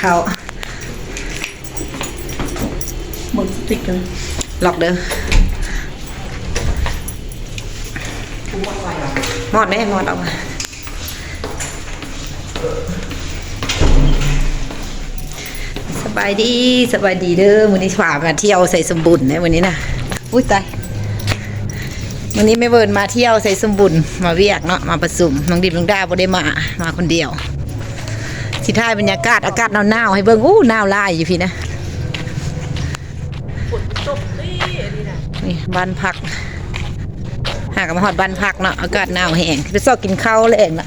ข้าหมดติกเลยหลอกเด้อหมอดแน่หมอดออกมาสบายดีสบายดีเด้อวันนี้ฝ่ามาเที่ยวใส่สมบุญนะวันนี้นะอุ้ยตายวันนี้ไม่เวิร์นมาเที่ยวใส่สมบุญมาเวียกเนาะมาประสุมน้องดิบน้องดาบ่ได้มามาคนเดียว สิท่ายบรรยากาศอากาศหนาวๆให้เบิ่งอู้หนาวหลายอยู่พี่นะฝนตกนี่อันนี้นะนี่บ้านพักหากมาหอดบ้านพักเนาะอากาศหนาวแห้งไปซอกกินข้าวเลยเองละ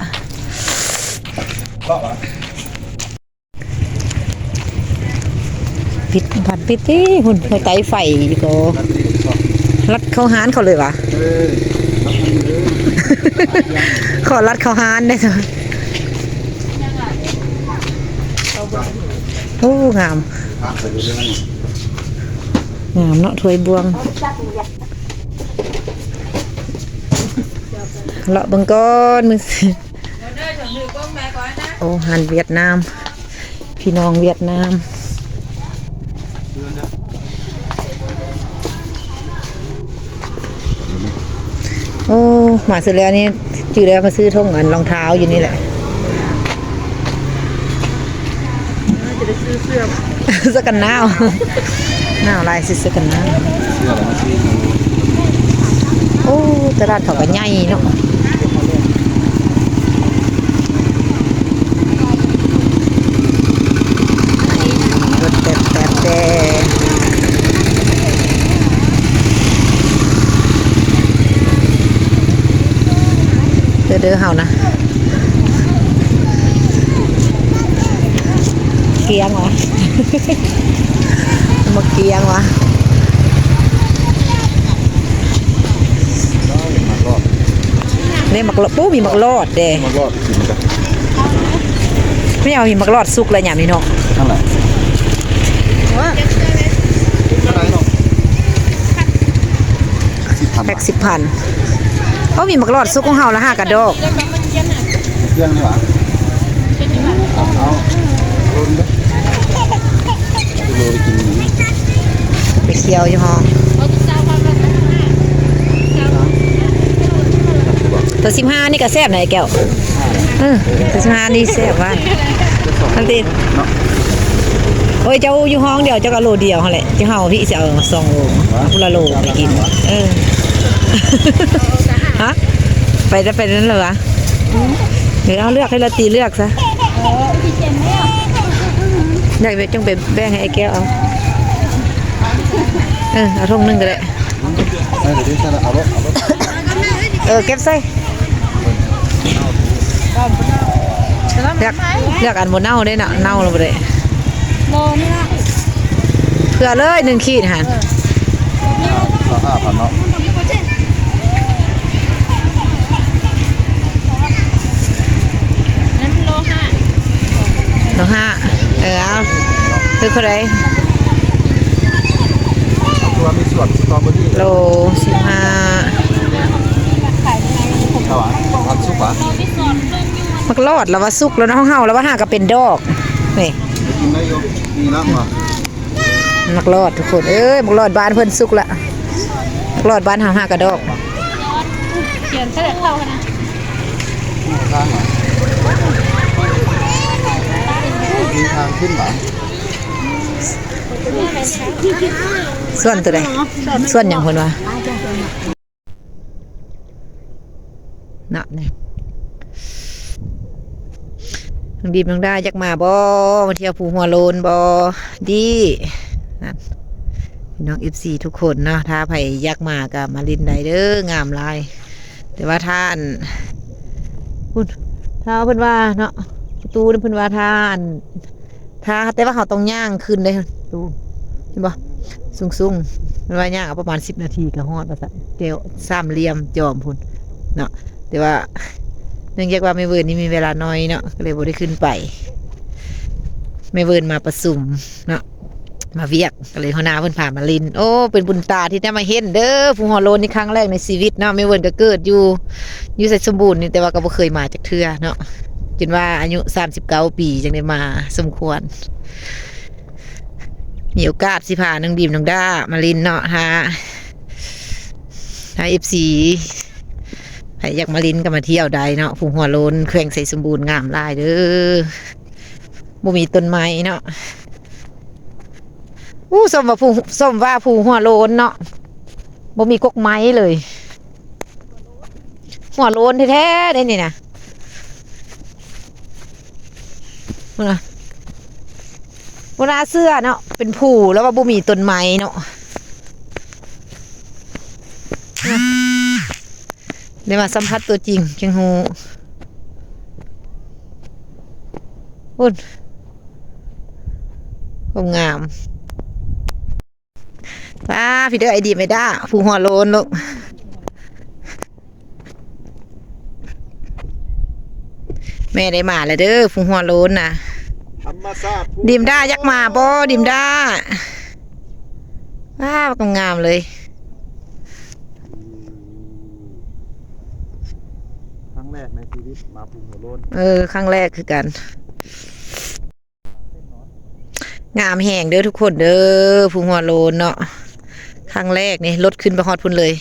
ปิดผัดปิดที่หุ่นหัวไตไฟอยู่ก็รัดเข้าหานเขาเลยวะขอรัดเข้าหานได้ไหม โอ้งามงามเนาะถวยบวงเลาะบังก้อนมึงสิโอ้หันเวียดนาม พี่น้องเวียดนามโอ้มาเสร็จแล้วนี่จือแล้วมาซื้อท่งเงินรองเท้าอยู่นี่แหละ จะได้ซื้อเสื้อสกันหนาวหนาวลายสิสกันหนาวโอ้ตลาดเขาก็ใหญ่เนาะรถแต่แต่แต่เด้อเด้อเฮานะเกียงวะมาเกียงวะนี่มักรอดปูมีมักรอดเด้มารอดกินกันไม่เอามีมักรอดสุกเลยอย่างนี้เนาะนั่นแหละแพ็กสิบพันเขามีมักรอดสุกของเฮาละห้ากระดอกเครื่องนี่หว่าเอาเอาโรนเด้อ โรยกินหมูไปเคี่ยวอยู่ห้องตัวสิบห้านี่ก็แซ่บไหนแก้วเออตัวสิบห้านี่แซ่บว่านทันทีเนาะโอ้ยเจ้าอยู่ห้องเดียวเจ้าก็โลเดียวหั่นแหละเจ้าเฮาพี่สิเอาสองโลเอาคนละโลไปกินเออฮะไปได้ไปนั้นเหรอวะเดี๋ยวเอาเลือกให้ละตีเลือกซะ ได้ไปจงไปแบ่งให้ไอ้แก้วเอาเออเอาทงหนึงก็ได้ เออเก็บใส่เลือกเลือกอันบนเน่าได้น่ะเน่าแล้วบ่ได้โลนี่ละเพื่อเลยหนึ่งขีดหันห้าพันเนาะนั้นโลห้าสองห้า เออเอาคือเท่าไหรตัวมีส่วนสตรอเบอรี่โลสิบห้าเอาหวานพันสุกหวานมักรอดแล้วว่าสุกแล้วเนาะห้องเฮาแล้วว่าห้าก็เป็นดอกนี่กินได้อยู่ดีนะมามักรอดทุกคน เอ้ยมักรอดบ้านเพิ่นสุกละมักรอดบ้านเฮาห้ากระดอกเขียนแค่เข้ากันนะ ทางหวานมีทางขึ้นหวานส่วนตัวใดส่วนอย่างคนวะน่ะนี่น้องดีมน้องได้ยักมาบ่มาเที่ยวภูหัวโลนบ่ดีนั่นพี่น้องเอฟซีทุกคนเนาะถ้าไผยักมากับมาลินไดเด้องามหลาย แต่ว่าท่านพูดถ้าเพิ่นว่าเนาะประตูนี่เพิ่นว่าท่าน ถ้าแต่ว่าเขาต้องย่างขึ้นได้ประตูเห็นบ่สูงสูงๆมันว่าย่างเอาประมาณสิบนาทีก็ฮอดว่าซั่นเดียวสามเหลี่ยมจอมพุ่นเนาะแต่ว่าเนื่องจากว่าไม่เวิร์นนี่มีเวลาน้อยเนาะก็เลยบ่ได้ขึ้นไป ไม่เวิร์นมาประสุมเนาะมาเวียกก็เลยหัวหน้าเพิ่นผ่านมาลิน โอ้ เป็นบุญตาที่ได้มาเห็นเด้อผู้หัวโลนนี่ครั้งแรกในชีวิตเนาะไม่เวิร์นก็เกิดอยู่ อยู่ใส่สมบูรณ์นี่แต่ว่าก็บ่เคยมาจากเทื่อเนาะ จนว่าอายุสามสิบเก้าปีจังได้มาสมควร มีโอกาสสิพาน้องดีมน้องด้ามาลินเนาะฮะถ้าเอฟซีอยากมาลินก็มาเที่ยวได้เนาะผูหัวโลนแขวงใส่สมบูรณ์งามลายเด้อบ่มีต้นไม้เนาะอู้สมว่าผูสมว่าผูหัวโลนเนาะบ่มีกกไม้เลย หัวโลนแท้ๆได้นี่นะ พุ่นน่ะพุ่นน่ะเสื้อเนาะเป็นผู้แล้วว่าบ่มีต้นไม้เนาะน่ะได้มาสัมผัสตัวจริงจังฮูพุ่นความงามป้าพี่เด้อไอดีไม่ได้ผู้หัวโลนลูก แม่ได้มาแล้วเด้อฟูหัวโลนนะธรรมชาติดิมด้ายักมาบ่ดิมด้าว้าวกำงามเลยครั้งแรกในชีวิตมาภูหัวโลนเออครั้งแรกคือกัน งามแห่งเด้อทุกคนเด้อฟูหัวโลนเนาะครั้งแรกนี่รถขึ้นไปฮอดพุ่นเลย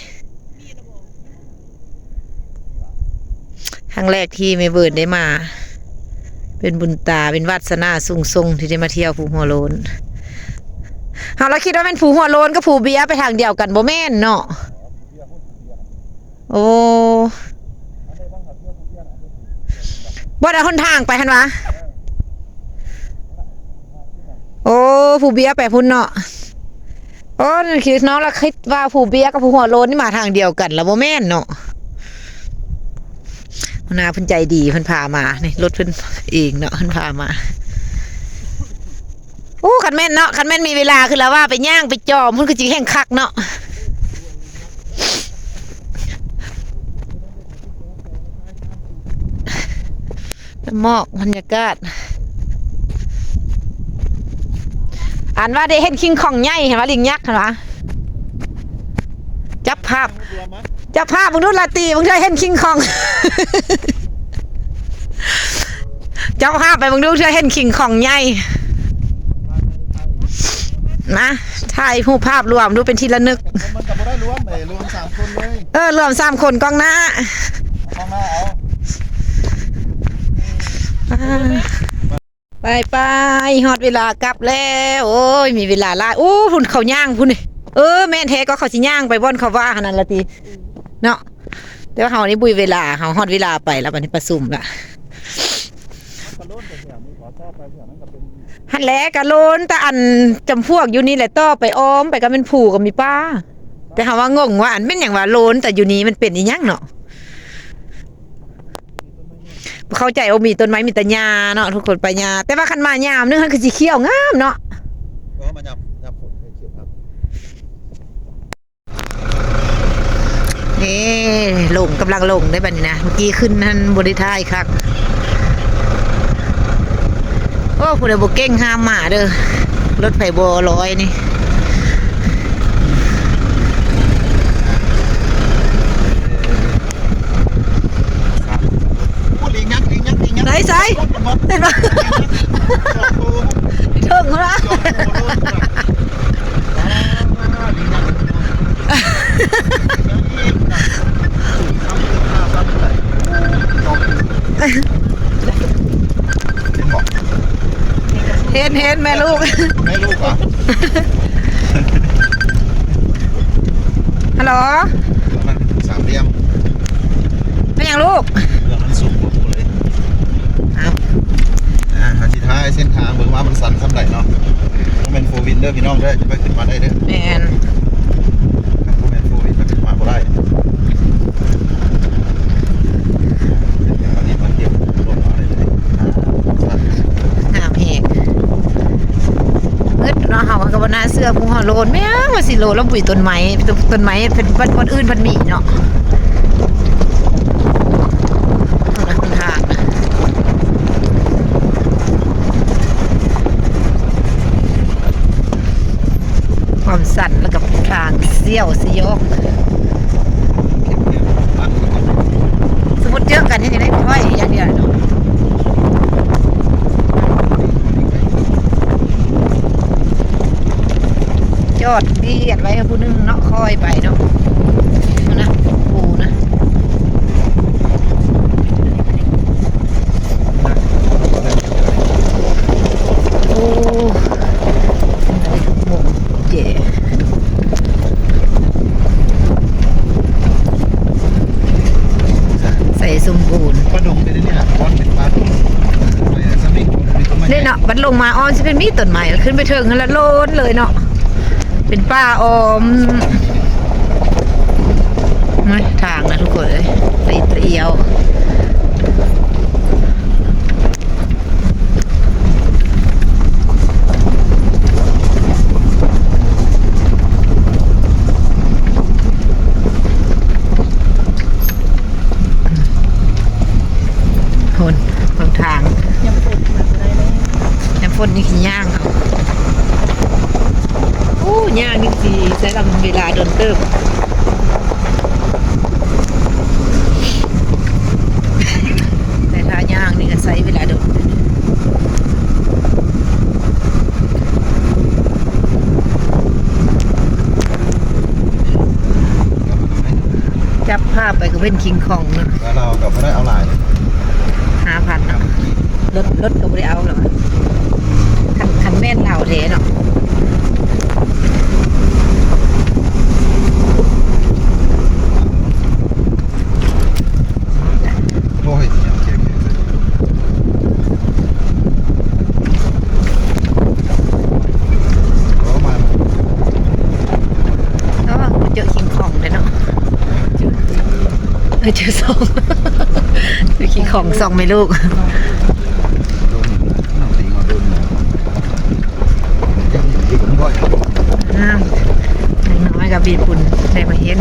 รั้งแรกที่ไม่เบิร์นได้มา เป็นบุญตาเป็นวาสนาสูงส่งที่ได้มาเที่ยวภูหัวโลนเอาเราคิดว่าเป็นภูหัวโลนกับภูเบียไปทางเดียวกันบ่แม่นเนาะโอ้บ่ได้หนทางไปหันวะโอ้ภูเบียไปพุ่นเนาะโอ้นั่นคือน้องเราคิดว่าภูเบียกับภูหัวโลนนี่มาทางเดียวกันแล้วบ่แม่นเนาะ หัวหน้าเพิ่นใจดีเพิ่นพามานี่รถเพิ่นเองเนาะเพิ่นพามาโอ้คันแม่นเนาะคันแม่นมีเวลาคือแล้วว่าไปย่างไปจอมเพิ่นก็จิแห่งคักเนาะหมอกบรรยากาศอ่านว่าได้เห็นคิงของใหญ่เห็นว่าลิงยักษ์เห็นปะจับภาพ จะพามึงดูลาตีมึงเคยเห็นคิงคอง เจ้าภาพไปมึงดูเธอเห็นคิงคองใหญ่นะถ่ายผู้ภาพรวมดูเป็นทีละนึก มันกับบ่ได้รวมเลยรวมสามคนเลยเออ รวมสามคนกองหน้าเอามาเอาไปไปฮอดเวลากลับแล้ว โอ้ย มีเวลาลาโอ้พุ่นเขาย่างพุ่นนี่เออ แม่นแท้ก็เขาสิย่างไปบ่อนเขาว่าขนาดละตี เนาะแต่ว่าเฮานี่บุยเวลาเฮาฮอดเวลาไปแล้วบัดนี้ประสุมละกระโดดไปเสียมีขอต่อไปเสียมันก็เป็นหันแหลกะโลนแต่อันจำพวกอยู่นี่แหละต่อไปอ้อมไปก็เป็นผูกับมีป้า แต่หาว่างงว่าอันเป็นอย่างว่าโลนแต่อยู่นี้มันเป็นอีหยังเนาะเข้าใจว่ามีต้นไม้มีแต่หญ้าเนาะทุกคนไปหญ้าแต่ว่าคันมายามนึงมันคือสิเขียวงามเนาะก็มายับยับผลให้เขียวครับ นี่ลงกำลังลงได้บัดนี้นะเมื่อกี้ขึ้นนั่นบริท้ายครับโอ้ผู้ใดบ่เก่งห้ามหมาเด้อรถไฟบ่ร้อยนี่พูดลิงยักษ์ลิงยักษ์ลิงยักษ์ไหนใส่เห็นปะเถิงเขาละ เห็นเห็นแม่ลูกไม่รู้ป่ะฮัลโหลมันสามเหลี่ยมเป็นยังลูกเรือมันสูงกว่ากูเลยอ้าวนะหาสิท้ายเส้นทางเบิ่งว่ามันสั้นสำไหนเนาะต้องเป็นโฟวินเด้อพี่น้องเด้อจะไปขึ้นมาได้เด้อแมน ครับผมเป็นโฟวินไปขึ้นมาบ่ได้วันนี้มาเก็บรถมาได้เลยสั้น หามแหก เอิดเนาะเฮาก็บ่น่าเสื้อผู้เฮาโลนแม่งว่าสิโลแล้วปุ๋ยต้นไม้ต้นไม้เป็นวันคนอื่นเพิ่นมีเนาะทางความสั่นแล้วกับทางเสี้ยวสยอง เก็บเงินบ้าน สมมติเจอกันยังไงได้ค่อยอย่างเดียวเนาะ อีเอียดไว้ให้ผู้หนึงเนาะคอยไปเนาะนะปูนะโอ้ได้ทุกมุมเย่ใส่สมบูรณ์ปลาดงเป็นเนี่ยก้อนเป็นปลาดงเนี่ยเนาะบัดลงมาอ้อนสิเป็นมีต้นไม้ขึ้นไปเถิงแล้วโลนเลยเนาะ เป็นป้าออมไม่ทางนะทุกคนเลยตีเตียว คนบางทาง ยังปวดมาอะไรเลย น้ำฝนนี่ขี้ย่างเอาโอ้ย่างนี่สิใช้ลำเวลาโดนเติมแต่ถ้าย่างนี่ก็ใช้เวลาโดนจับภาพ ไปก็เป็นคิงคองเนาะแล้วเรากับไม่ได้เอาหลายห้าพันเนาะรถรถก็ไม่ได้เอาหรอกคันคันแม่นเหล่าเทเนาะ โอ้ยโอเคโอเคโอ้มา ก็เจอคิงคองเลยเนาะ เออเจอสองเจอคิงคองสองไหมลูกนหนังตีมาโดนเนี่ยยังอยู่ผมก็อ้าวน้อยกับบีปุ่นได้มาเห็น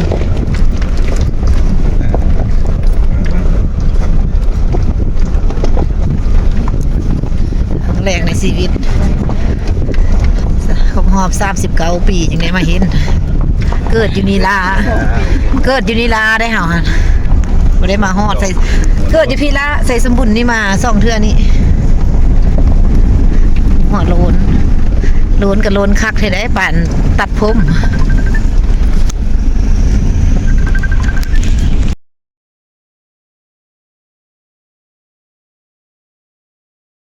ครั้งแรกในชีวิตครบรอบสามสิบเก้าปียังได้มาเห็น เกิดอยู่นีลา เกิดอยู่นีลาได้เห่าฮะ ไม่ได้มาฮอดใส่เกิดอยู่พี่ละใส่สมบุญนี่มาสองเทื่อนี่หัวโลนโลนกับโลนคักเท่ได้ป่านตัดผม